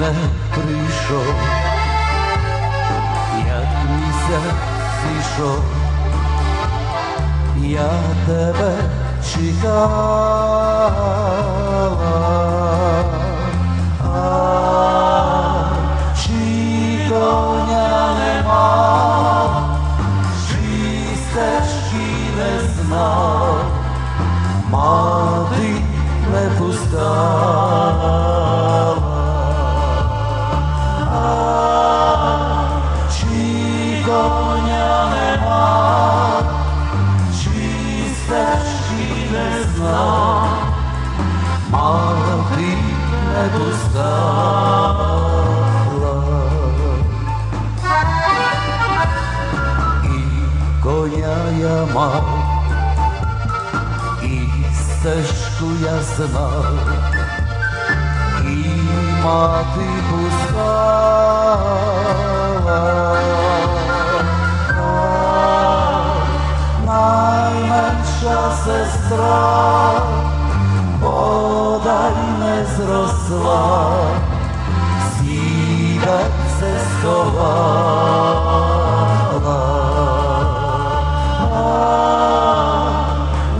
не прийшов, як місяць зійшов, я тебе чекала, а чи коня нема, чи стежки не знав, мати не пускала. Мати не пускала. І коня я мав, і стежку я знав, і мати пускала. Найменша сестра подай не зросла, сіда все сховала.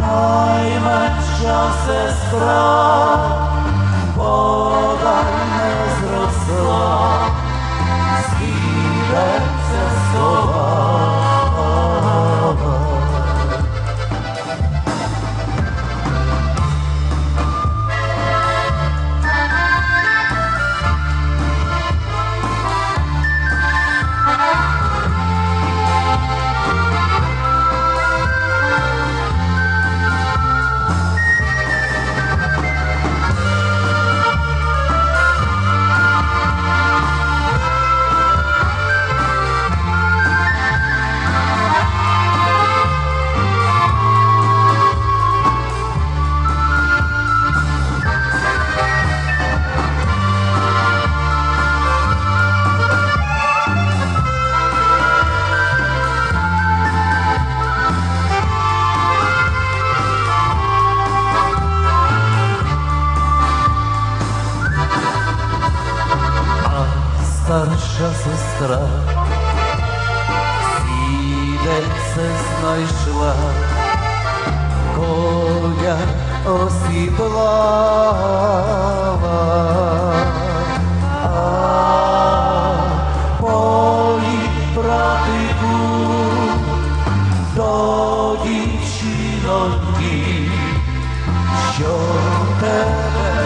Найменша сестра подаль не зросла, старша сестра. Сідеться знайшла, коня осідлала, а полі братику до що тебе